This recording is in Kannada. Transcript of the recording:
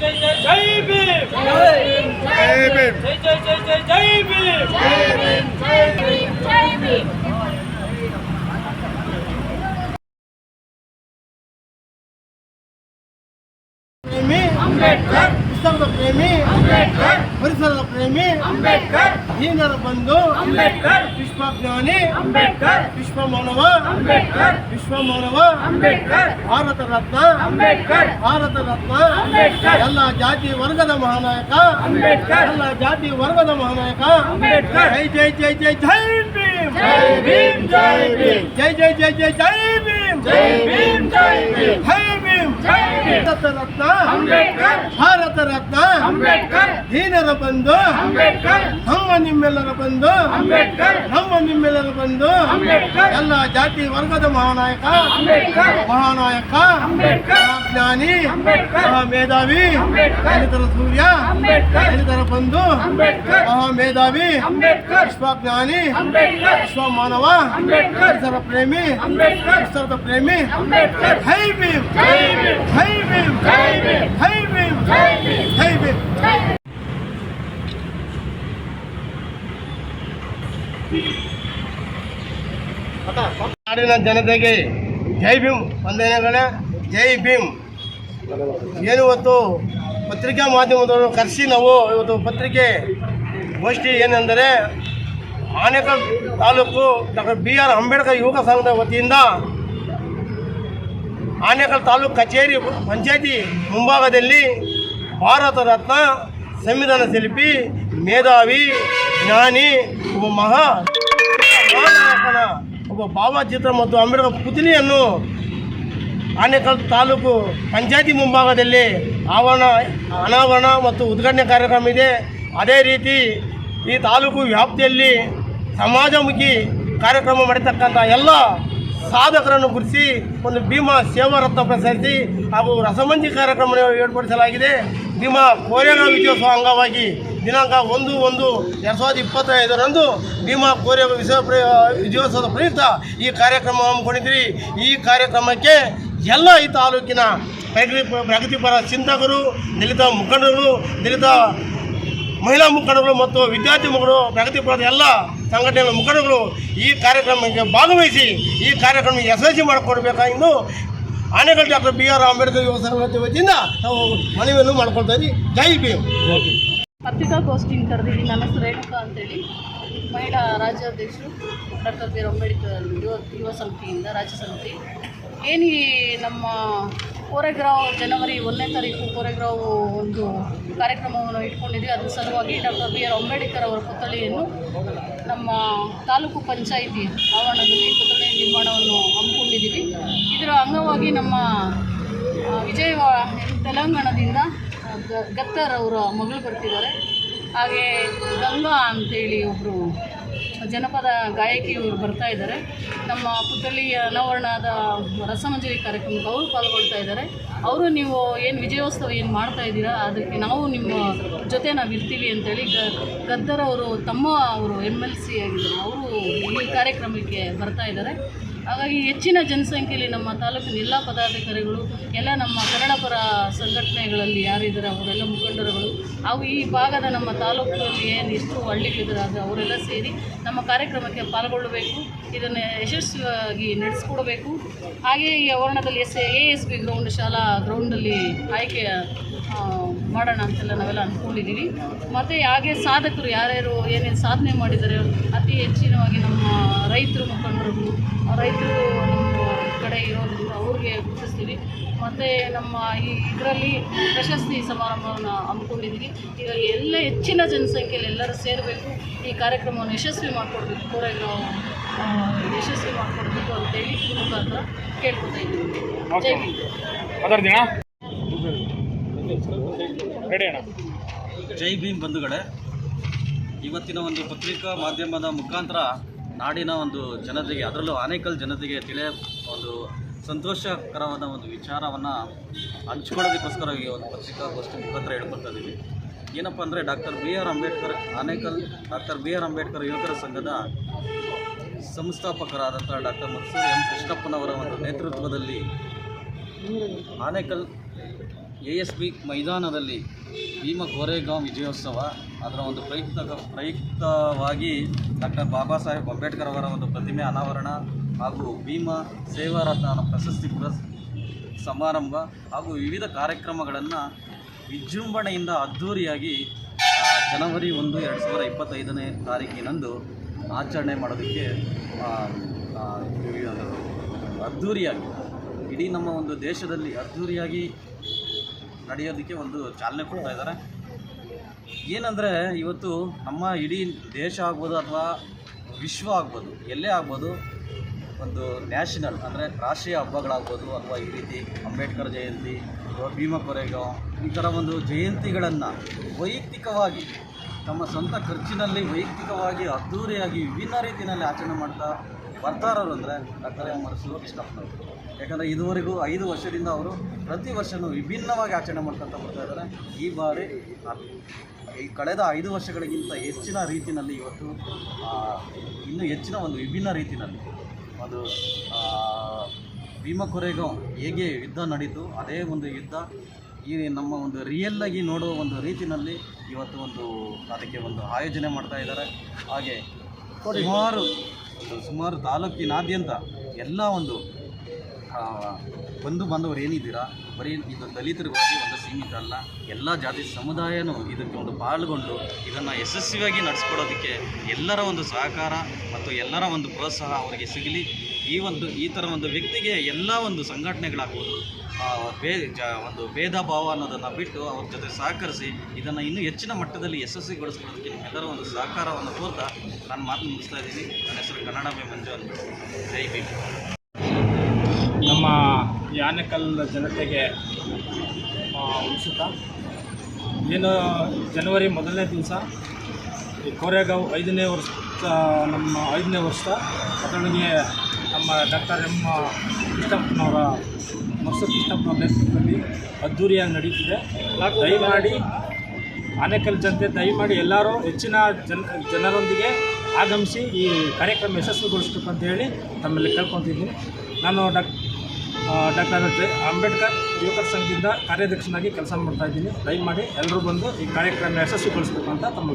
ಜೈ ಜೈ ಜೈ ಭೀಮ್ ಜೈ ಭೀಮ್ ಜೈ ಜೈ ಜೈ ಜೈ ಜೈ ಭೀಮ್ ಪ್ರೇಮಿ ಅಂಬೇಡ್ಕರ್ ಪುಸ್ತಕದ ಪ್ರೇಮಿ ಅಂಬೇಡ್ಕರ್ ಪರಿಸರದ ಪ್ರೇಮಿ ಅಂಬೇಡ್ಕರ್ ದೀನರ ಬಂಧು ಅಂಬೇಡ್ಕರ್ ವಿಶ್ವಜ್ಞಾನಿ ಅಂಬೇಡ್ಕರ್ ವಿಶ್ವ ಮಾನವ ಅಂಬೇಡ್ಕರ್ ವಿಶ್ವ ಮಾನವ ಅಂಬೇಡ್ಕರ್ ಭಾರತ ರತ್ನ ಅಂಬೇಡ್ಕರ್ ಭಾರತ ರತ್ನ ಅಂಬೇಡ್ಕರ್. ಎಲ್ಲ ಜಾತಿ ವರ್ಗದ ಮಹಾನಾಯಕ ಅಂಬೇಡ್ಕರ್. ಎಲ್ಲ ಜಾತಿ ವರ್ಗದ ಮಹಾನಾಯಕ ಅಂಬೇಡ್ಕರ್. ಜೈ ಜೈ ಜೈ ಜೈ ಜೈ ಭೀಮ್ ಜೈ ಭೀಮ್ ಜೈ ಭೀಮ್ ಜೈ ಜೈ ಜೈ ಜೈ ಜೈ ಭೀಮ್ ಜೈ ಭೀಮ್ ಜೈ ಭೀಮ್ ಜೈ ಭೀಮ್ ಜೈ ಭೀಮ್. ಭಾರತ ರತ್ನ ಅಂಬೇಡ್ಕರ್ ಭಾರತ ರತ್ನ ಅಂಬೇಡ್ಕರ್ ದೀನರ ಬಂಧು ಅಂಬೇಡ್ಕರ್ ನಮ್ಮ ನಿಮ್ಮೆಲ್ಲರ ಬಂಧು ಅಂಬೇಡ್ಕರ್ ನಮ್ಮ ನಿಮ್ಮೆಲ್ಲರ ಬಂಧು ಅಂಬೇಡ್ಕರ್. ಎಲ್ಲ ಜಾತಿ ವರ್ಗದ ಮಹಾನಾಯಕ। ಅಂಬೇಡ್ಕರ್. ಮಹಾನಾಯಕ। ಅಂಬೇಡ್ಕರ್. ಜ್ಞಾನಿ ಅಂಬೇಡ್ಕರ್. ಮೇಧಾವಿ ಅಂಬೇಡ್ಕರ್. ದಲಿತರ ಸೂರ್ಯ। ಅಂಬೇಡ್ಕರ್. ದಲಿತರ ಬಂಧು। ಅಂಬೇಡ್ಕರ್. ಮಹಾಮೇಧಾವಿ। ಅಂಬೇಡ್ಕರ್। ವಿಶ್ವಜ್ಞಾನಿ। ಅಂಬೇಡ್ಕರ್। ವಿಶ್ವ ಮಾನವ ಅಂಬೇಡ್ಕರ್. ಪರಿಸರ ಪ್ರೇಮಿ। ಅಂಬೇಡ್ಕರ್। ಪರಿಸರದ ಪ್ರೇಮಿ। ಅಂಬೇಡ್ಕರ್। ಜೈ ಭೀಮ್! ಜೈ ಭೀಮ್. ಜೈ ಜೈ. ಜೈ ನಾಡಿನ ಜನತೆಗೆ ಜೈ ಭೀಮ್ ವಂದನೆಗಳೇ ಜೈ ಭೀಮ್ ಏನು ಇವತ್ತು ಪತ್ರಿಕಾ ಮಾಧ್ಯಮದವರು ಕರೆಸಿ ನಾವು ಇವತ್ತು ಪತ್ರಿಕೆ ಗೋಷ್ಠಿ ಏನೆಂದರೆ Anekal taluk doctor B R Ambedkar ಯುವಕ ಸಂಘದ ವತಿಯಿಂದ ಆನೇಕಲ್ ತಾಲೂಕು ಕಚೇರಿ ಪಂಚಾಯತಿ ಮುಂಭಾಗದಲ್ಲಿ ಭಾರತ ರತ್ನ ಸಂವಿಧಾನ ಶಿಲ್ಪಿ ಮೇಧಾವಿ ಜ್ಞಾನಿ ಒಬ್ಬ ಮಹಾ ಒಬ್ಬ ಭಾವಚಿತ್ರ ಮತ್ತು ಅಂಬೇಡ್ಕರ್ ಪುತ್ಲಿಯನ್ನು ಆನೇಕಲ್ ತಾಲೂಕು ಪಂಚಾಯತಿ ಮುಂಭಾಗದಲ್ಲಿ ಆವರಣ, ಅನಾವರಣ ಮತ್ತು ಉದ್ಘಾಟನೆ ಕಾರ್ಯಕ್ರಮ ಇದೆ. ಅದೇ ರೀತಿ ಈ ತಾಲೂಕು ವ್ಯಾಪ್ತಿಯಲ್ಲಿ ಸಮಾಜಮುಖಿ ಕಾರ್ಯಕ್ರಮ ಮಾಡಿರ್ತಕ್ಕಂಥ ಎಲ್ಲ ಸಾಧಕರನ್ನು ಗುರುತಿಸಿ ಒಂದು ಭೀಮಾ ಸೇವಾ ರತ್ನ ಪ್ರಶಸ್ತಿ ಹಾಗೂ ರಸಮಂಜಿ ಕಾರ್ಯಕ್ರಮ ಏರ್ಪಡಿಸಲಾಗಿದೆ. ಭೀಮಾ ಕೋರೆಗಾಂವ್ ವಿಜಯೋತ್ಸವ ಅಂಗವಾಗಿ ದಿನಾಂಕ ಒಂದು ಒಂದು ಎರಡು ಸಾವಿರದ ಇಪ್ಪತ್ತೈದರಂದು ಭೀಮಾ ಕೋರೆ ವಿಶ್ವ ವಿಜಯೋತ್ಸವದ ಪ್ರಯುಕ್ತ ಈ ಕಾರ್ಯಕ್ರಮ ಹಮ್ಮಿಕೊಂಡಿದ್ರಿ ಈ ಕಾರ್ಯಕ್ರಮಕ್ಕೆ ಎಲ್ಲ ಈ ತಾಲೂಕಿನ ಪ್ರಗತಿ ಪ್ರಗತಿಪರ ಚಿಂತಕರು, ದಲಿತ ಮುಖಂಡರು, ದಲಿತ ಮಹಿಳಾ ಮುಖಂಡರು ಮತ್ತು ವಿದ್ಯಾರ್ಥಿ ಮುಖಂಡರು ಪ್ರಗತಿಪರದ ಎಲ್ಲ ಸಂಘಟನೆಗಳ ಮುಖಂಡರು ಈ ಕಾರ್ಯಕ್ರಮಕ್ಕೆ ಭಾಗವಹಿಸಿ ಈ ಕಾರ್ಯಕ್ರಮ ಯಶಸ್ವಿ ಮಾಡಿಕೊಡ್ಬೇಕಾಗಿದ್ದು Anekal doctor B R Ambedkar ಯುವ ಸಂಘಟನೆ ವತಿಯಿಂದ ನಾವು ಮನವಿಯನ್ನು ಮಾಡ್ಕೊಳ್ತಾ ಇದ್ದೀವಿ. ಜೈ ಭೀಮ್. ಪತ್ರಿಕಾಗೋಷ್ಠಿನ ಕರೆದಿದ್ದೀನಿ. ನನ್ನ ಹೆಸರು ರೇಣುಕಾ ಅಂತೇಳಿ. ಮಹಿಳಾ ರಾಜ್ಯಾಧ್ಯಕ್ಷರು ಡಾಕ್ಟರ್ ಬಿ ಆರ್ ಅಂಬೇಡ್ಕರ್ ಯುವ ಯುವ ಸಮಿತಿಯಿಂದ ರಾಜ್ಯ ಸಮಿತಿ ಏನು ನಮ್ಮ ಕೋರೆಗ್ರಾವ್ ಜನವರಿ ಒಂದನೇ ತಾರೀಕು ಕೋರೆಗ್ರಾವ್ ಒಂದು ಕಾರ್ಯಕ್ರಮವನ್ನು ಇಟ್ಕೊಂಡಿದ್ವಿ ಅದರ ಸಲುವಾಗಿ ಡಾಕ್ಟರ್ ಬಿ ಆರ್ ಅಂಬೇಡ್ಕರ್ ಅವರ ಪುತ್ಥಳಿಯನ್ನು ನಮ್ಮ ತಾಲೂಕು ಪಂಚಾಯಿತಿ ಆವರಣದಲ್ಲಿ ಪುತ್ಥಳಿ ನಿರ್ಮಾಣವನ್ನು ಹಮ್ಮಿಕೊಂಡಿದ್ದೀವಿ. ಇದರ ಅಂಗವಾಗಿ ನಮ್ಮ ವಿಜಯವ ತೆಲಂಗಾಣದಿಂದ ಗತ್ತರ್ ಅವರ ಮಗಳು ಬರ್ತಿದ್ದಾರೆ. ಹಾಗೆ ಗಂಗಾ ಅಂತೇಳಿ ಒಬ್ಬರು ಜನಪದ ಗಾಯಕಿಯವರು ಬರ್ತಾ ಇದ್ದಾರೆ. ನಮ್ಮ ಪುತ್ಥಳಿ ಅನಾವರಣದ ರಸಮಂಜರಿ ಕಾರ್ಯಕ್ರಮಕ್ಕೆ ಅವರು ಪಾಲ್ಗೊಳ್ತಾ ಇದ್ದಾರೆ. ಅವರು ನೀವು ಏನು ವಿಜಯೋತ್ಸವ ಏನು ಮಾಡ್ತಾ ಇದ್ದೀರಾ? ಅದಕ್ಕೆ ನಾವು ನಿಮ್ಮ ಜೊತೆ ನಾವು ಇರ್ತೀವಿ ಅಂತೇಳಿ ಗದ್ದರ್ ಅವರು ತಮ್ಮ ಅವರು ಎಂ ಎಲ್ ಸಿ ಆಗಿದ್ದರು. ಅವರು ಈ ಕಾರ್ಯಕ್ರಮಕ್ಕೆ ಬರ್ತಾ ಇದ್ದಾರೆ. ಹಾಗಾಗಿ ಹೆಚ್ಚಿನ ಜನಸಂಖ್ಯೆಯಲ್ಲಿ ನಮ್ಮ ತಾಲೂಕಿನ ಎಲ್ಲ ಪದಾಧಿಕಾರಿಗಳು, ಎಲ್ಲ ನಮ್ಮ ಕನ್ನಡ ಪರ ಸಂಘಟನೆಗಳಲ್ಲಿ ಯಾರಿದ್ದಾರೆ ಅವರೆಲ್ಲ ಮುಖಂಡರುಗಳು, ಹಾಗೂ ಈ ಭಾಗದ ನಮ್ಮ ತಾಲೂಕಿನಲ್ಲಿ ಏನು ಎಷ್ಟು ಹಳ್ಳಿಗಳಿದ್ದಾರೆ ಅವರೆಲ್ಲ ಸೇರಿ ನಮ್ಮ ಕಾರ್ಯಕ್ರಮಕ್ಕೆ ಪಾಲ್ಗೊಳ್ಳಬೇಕು, ಇದನ್ನು ಯಶಸ್ವಿಯಾಗಿ ನಡೆಸ್ಕೊಡ್ಬೇಕು. ಹಾಗೆ ಈ ಆವರಣದಲ್ಲಿ S A S B ground ಶಾಲಾ ಗ್ರೌಂಡಲ್ಲಿ ಆಯ್ಕೆ ಮಾಡೋಣ ಅಂತೆಲ್ಲ ನಾವೆಲ್ಲ ಅಂದ್ಕೊಂಡಿದ್ದೀವಿ ಮತ್ತು ಹಾಗೆ ಸಾಧಕರು ಯಾರ್ಯಾರು ಏನೇನು ಸಾಧನೆ ಮಾಡಿದ್ದಾರೆ ಅತಿ ಹೆಚ್ಚಿನವಾಗಿ ನಮ್ಮ ರೈತರು ಮುಖಂಡರು ರೈತರು ನಮ್ಮ ಕಡೆ ಇರೋದ್ರಿಂದ ಅವ್ರಿಗೆ ಗುರುತಿಸ್ತೀವಿ. ಮತ್ತು ನಮ್ಮ ಈ ಇದರಲ್ಲಿ ಪ್ರಶಸ್ತಿ ಸಮಾರಂಭವನ್ನು ಹಮ್ಮಿಕೊಂಡಿದ್ದೀವಿ ಇದರಲ್ಲಿ ಎಲ್ಲ ಹೆಚ್ಚಿನ ಜನಸಂಖ್ಯೆಯಲ್ಲಿ ಎಲ್ಲರೂ ಸೇರಬೇಕು. ಈ ಕಾರ್ಯಕ್ರಮವನ್ನು ಯಶಸ್ವಿ ಮಾಡಿಕೊಡ್ಬೇಕು. ಆ, ಯಶಸ್ವಿ ಮಾಡಿಕೊಡ್ಬೇಕು ಅಂತೇಳಿ ಈ ಮುಖಾಂತರ ಕೇಳ್ಕೊತಾ ಇದ್ದೀವಿ ಜೈ ಭೀಮ್. ಜೈ ಭೀಮ್ ಬಂಧುಗಳೇ ಇವತ್ತಿನ ಒಂದು ಪತ್ರಿಕಾ ಮಾಧ್ಯಮದ ಮುಖಾಂತರ ನಾಡಿನ ಒಂದು ಜನತೆಗೆ ಅದರಲ್ಲೂ ಆನೇಕಲ್ ಜನತೆಗೆ ತಿಳಿಯ ಒಂದು ಸಂತೋಷಕರವಾದ ಒಂದು ವಿಚಾರವನ್ನು ಹಂಚ್ಕೊಳ್ಳೋದಕ್ಕೋಸ್ಕರ ಈ ಒಂದು ಪತ್ರಿಕಾಗೋಷ್ಠಿ ಮುಖಾಂತರ ಹೇಳ್ಕೊಳ್ತಾ ಇದ್ದೀವಿ. ಏನಪ್ಪ ಅಂದರೆ doctor B R Ambedkar Anekal doctor B R Ambedkar ಯುವಕರ ಸಂಘದ ಸಂಸ್ಥಾಪಕರಾದಂಥ ಡಾಕ್ಟರ್ ಮನ್ಸೂರ್ ಎಂ ಕೃಷ್ಣಪ್ಪನವರ ಒಂದು ನೇತೃತ್ವದಲ್ಲಿ ಆನೇಕಲ್ ಎ ಎಸ್ ಬಿ ಮೈದಾನದಲ್ಲಿ ಭೀಮ ಕೋರೆಗಾಂವ್ ವಿಜಯೋತ್ಸವ ಅದರ ಒಂದು ಪ್ರಯುಕ್ತ ಪ್ರಯುಕ್ತವಾಗಿ ಡಾಕ್ಟರ್ ಬಾಬಾ ಸಾಹೇಬ್ ಅಂಬೇಡ್ಕರ್ ಅವರ ಒಂದು ಪ್ರತಿಮೆ ಅನಾವರಣ ಹಾಗೂ ಭೀಮ ಸೇವಾರತ್ನ ಪ್ರಶಸ್ತಿ ಪುರಸ್ ಸಮಾರಂಭ ಹಾಗೂ ವಿವಿಧ ಕಾರ್ಯಕ್ರಮಗಳನ್ನು ವಿಜೃಂಭಣೆಯಿಂದ ಅದ್ಧೂರಿಯಾಗಿ ಜನವರಿ ಒಂದು, ಎರಡು ಸಾವಿರದ ಇಪ್ಪತ್ತೈದನೇ ತಾರೀಕಿನಂದು ಆಚರಣೆ ಮಾಡೋದಕ್ಕೆ ಅದ್ಧೂರಿಯಾಗಿ, ಇಡೀ ನಮ್ಮ ಒಂದು ದೇಶದಲ್ಲಿ ಅದ್ಧೂರಿಯಾಗಿ ನಡೆಯೋದಕ್ಕೆ ಒಂದು ಚಾಲನೆ ಕೊಡ್ತಾ ಇದ್ದಾರೆ. ಏನಂದರೆ, ಇವತ್ತು ನಮ್ಮ ಇಡೀ ದೇಶ ಆಗ್ಬೋದು ಅಥವಾ ವಿಶ್ವ ಆಗ್ಬೋದು, ಎಲ್ಲೇ ಆಗ್ಬೋದು, ಒಂದು ನ್ಯಾಷನಲ್, ಅಂದರೆ ರಾಷ್ಟ್ರೀಯ ಹಬ್ಬಗಳಾಗ್ಬೋದು, ಅಥವಾ ಈ ರೀತಿ ಅಂಬೇಡ್ಕರ್ ಜಯಂತಿ ಅಥವಾ ಭೀಮ ಕೊರೆಗಾಂವ್ ಈ ಥರ ಒಂದು ಜಯಂತಿಗಳನ್ನು ವೈಯಕ್ತಿಕವಾಗಿ ತಮ್ಮ ಸ್ವಂತ ಖರ್ಚಿನಲ್ಲಿ ವೈಯಕ್ತಿಕವಾಗಿ ಅದ್ಧೂರಿಯಾಗಿ ವಿಭಿನ್ನ ರೀತಿಯಲ್ಲಿ ಆಚರಣೆ ಮಾಡ್ತಾ ಬರ್ತಾರರು ಅಂದರೆ ಡಾಕ್ಟರ್ ಎಂ ಮರಸೂರು ಕೃಷ್ಣಪ್ಪನವರು ಯಾಕಂದರೆ ಇದುವರೆಗೂ ಐದು ವರ್ಷದಿಂದ ಅವರು ಪ್ರತಿ ವರ್ಷವೂ ವಿಭಿನ್ನವಾಗಿ ಆಚರಣೆ ಮಾಡ್ಕೊತಾ ಬರ್ತಾ ಇದ್ದಾರೆ. ಈ ಬಾರಿ ಈ ಕಳೆದ ಐದು ವರ್ಷಗಳಿಗಿಂತ ಹೆಚ್ಚಿನ ರೀತಿಯಲ್ಲಿ ಇವತ್ತು ಇನ್ನೂ ಹೆಚ್ಚಿನ ಒಂದು ವಿಭಿನ್ನ ರೀತಿಯಲ್ಲಿ ಒಂದು ಆ, ಭೀಮ ಕೊರೆಗಾಂವ್ ಹೇಗೆ ಯುದ್ಧ ನಡೀತು ಅದೇ ಒಂದು ಯುದ್ಧ ಈ ನಮ್ಮ ಒಂದು ರಿಯಲ್ಲಾಗಿ ನೋಡುವ ಒಂದು ರೀತಿಯಲ್ಲಿ ಇವತ್ತು ಒಂದು ಅದಕ್ಕೆ ಒಂದು ಆಯೋಜನೆ ಮಾಡ್ತಾ ಇದ್ದಾರೆ. ಹಾಗೆ ಸುಮಾರು ಸುಮಾರು ತಾಲೂಕಿನಾದ್ಯಂತ ಎಲ್ಲ ಒಂದು ಬಂಧು ಬಾಂಧವರು ಏನಿದ್ದೀರಾ, ಬರೀ ಇದು ದಲಿತರಿಗಾಗಿ ಒಂದು ಸೀಮಿತ ಅಲ್ಲ, ಎಲ್ಲ ಜಾತಿ ಸಮುದಾಯನೂ ಇದಕ್ಕೆ ಒಂದು ಪಾಲ್ಗೊಂಡು ಇದನ್ನು ಯಶಸ್ವಿಯಾಗಿ ನಡೆಸ್ಕೊಡೋದಕ್ಕೆ ಎಲ್ಲರ ಒಂದು ಸಹಕಾರ ಮತ್ತು ಎಲ್ಲರ ಒಂದು ಪ್ರೋತ್ಸಾಹ ಅವರಿಗೆ ಸಿಗಲಿ. ಈ ಒಂದು, ಈ ಥರ ಒಂದು ವ್ಯಕ್ತಿಗೆ ಎಲ್ಲ ಒಂದು ಸಂಘಟನೆಗಳಾಗ್ಬೋದು ಭೇ ಒಂದು ಭೇದ ಭಾವ ಅನ್ನೋದನ್ನು ಬಿಟ್ಟು ಅವ್ರ ಜೊತೆ ಸಹಕರಿಸಿ ಇದನ್ನು ಇನ್ನೂ ಹೆಚ್ಚಿನ ಮಟ್ಟದಲ್ಲಿ ಯಶಸ್ವಿಗೊಳಿಸ್ಕೊಳ್ಳೋದಕ್ಕೆ ನಿಮ್ಮೆಲ್ಲರೂ ಒಂದು ಸಹಕಾರವನ್ನು ಕೋರ್ತಾ ನಾನು ಮಾತು ಮುಗಿಸ್ತಾ ಇದ್ದೀನಿ. ನನ್ನ ಹೆಸರು ಕನ್ನಡ ಮಂಜು ಅಂತ. ಜೈ ಬಿ ನಮ್ಮ ಯಾನಕಲ್ ಜನತೆಗೆ ಆ, ಉಳಿಸುತ್ತಾ ಏನು ಜನವರಿ ಮೊದಲನೇ ದಿವಸ ಕೋರೆಗಾಂವ್ ಐದನೇ ವರ್ಷ ನಮ್ಮ ಐದನೇ ವರ್ಷ ಅದರೊಳಗೆ ನಮ್ಮ ಡಾಕ್ಟರ್ ಎಂ ಕೃಷ್ಣಪ್ಪನವರ ಮೊಸ ಕೃಷ್ಣಪ್ಪನವ್ರ ನೇತೃತ್ವದಲ್ಲಿ ಅದ್ಧೂರಿಯಾಗಿ ನಡೀತಿದೆ. ದಯಮಾಡಿ ಆನೇಕಲ್ ಜನತೆ, ದಯಮಾಡಿ ಎಲ್ಲರೂ ಹೆಚ್ಚಿನ ಜನ, ಜನರೊಂದಿಗೆ ಆಗಮಿಸಿ ಈ ಕಾರ್ಯಕ್ರಮ ಯಶಸ್ವಿಗೊಳಿಸ್ಬೇಕು ಅಂತ ಹೇಳಿ ತಮ್ಮಲ್ಲಿ ಕೇಳ್ಕೊತಿದ್ದೀನಿ. ನಾನು ಡಾಕ್ ಡಾಕ್ಟರ್ ಅಂಬೇಡ್ಕರ್ ಯುವಕರ ಸಂಘದಿಂದ ಕಾರ್ಯಾಧ್ಯಕ್ಷನಾಗಿ ಕೆಲಸ ಮಾಡ್ತಾ ಇದ್ದೀನಿ. ದಯಮಾಡಿ ಎಲ್ಲರೂ ಬಂದು ಈ ಕಾರ್ಯಕ್ರಮ ಯಶಸ್ವಿಗೊಳಿಸ್ಬೇಕು ಅಂತ ತಮ್ಮ